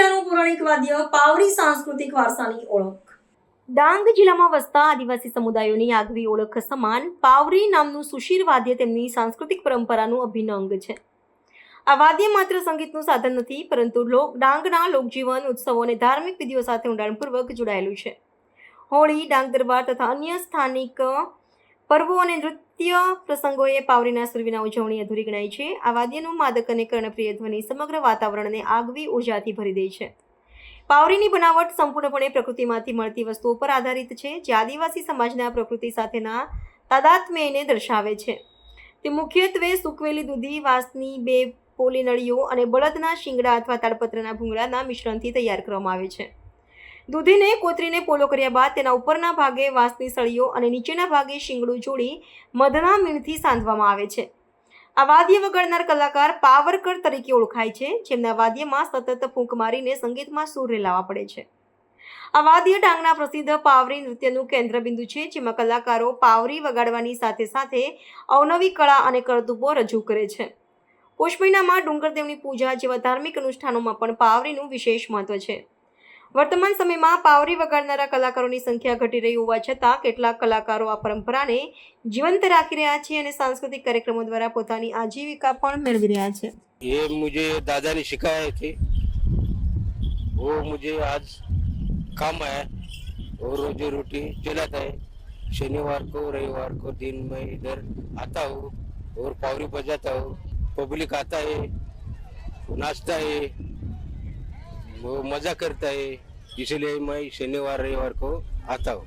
જિલ્લાનું પૌરાણિક વાદ્ય પાવરી સાંસ્કૃતિક વારસાની ઓળખ. ડાંગ જિલ્લામાં વસતા આદિવાસી સમુદાયોની આગવી ઓળખ સમાન પાવરી નામનું સુશીર વાદ્ય તેમની સાંસ્કૃતિક પરંપરાનું અભિન્ન અંગ છે. આ વાદ્ય માત્ર સંગીતનું સાધન નથી, પરંતુ લોક ડાંગના લોકજીવન ઉત્સવો અને ધાર્મિક વિધિઓ સાથે ઊંડાણપૂર્વક જોડાયેલું છે. હોળી, ડાંગ દરબાર તથા અન્ય સ્થાનિક પર્વો અને નૃત્ય પ્રસંગોએ પાવરીના સુરવીના ઉજવણી અધૂરી ગણાય છે. આ વાદ્યનું માદક અને કર્ણપ્રિય ધ્વનિ સમગ્ર વાતાવરણને આગવી ઉર્જાથી ભરી દે છે. પાવરીની બનાવટ સંપૂર્ણપણે પ્રકૃતિમાંથી મળતી વસ્તુઓ પર આધારિત છે. જે આદિવાસી સમાજના પ્રકૃતિ સાથેના તાદાત્મ્યને દર્શાવે છે. તે મુખ્યત્વે સૂકવેલી દૂધી, વાંસની બે પોલી નળીઓ અને બળદના શિંગડા અથવા તાડપત્રના ભૂંગળાના મિશ્રણથી તૈયાર કરવામાં આવે છે. દૂધીને કોતરીને પોલો કર્યા બાદ તેના ઉપરના ભાગે વાંસની સળીઓ અને નીચેના ભાગે શિંગડું જોડી મધના મીણથી સાંધવામાં આવે છે. આ વાદ્ય વગાડનાર કલાકાર પાવરકર તરીકે ઓળખાય છે, જેમના વાદ્યમાં સતત ફૂંક મારીને સંગીતમાં સૂર રેલાવા પડે છે. આ વાદ્ય ડાંગના પ્રસિદ્ધ પાવરી નૃત્યનું કેન્દ્રબિંદુ છે, જેમાં કલાકારો પાવરી વગાડવાની સાથે સાથે અવનવી કળા અને કરતૂબો રજૂ કરે છે. પોષ મહિનામાં ડુંગરદેવની પૂજા જેવા ધાર્મિક અનુષ્ઠાનોમાં પણ પાવરીનું વિશેષ મહત્વ છે. વર્તમાન સમયમાં પાવરી વગાડનારા કલાકારોની સંખ્યા ઘટી રહી હોવા છતાં કેટલાક કલાકારો આ પરંપરાને જીવંત રાખી રહ્યા છે અને સાંસ્કૃતિક કાર્યક્રમો દ્વારા પોતાની આજીવિકા પણ મેળવી રહ્યા છે ये मुझे दादा ने सिखाए थे वो मुझे आज काम आया और रोजी रोटी चलाता है शनिवार को रविवार को दिन में इधर आता हूँ और पावरी बजाता हूँ पब्लिक आता है नाचता है वो मजा करता है इसलिए मैं शनिवार रविवार को आता हूँ.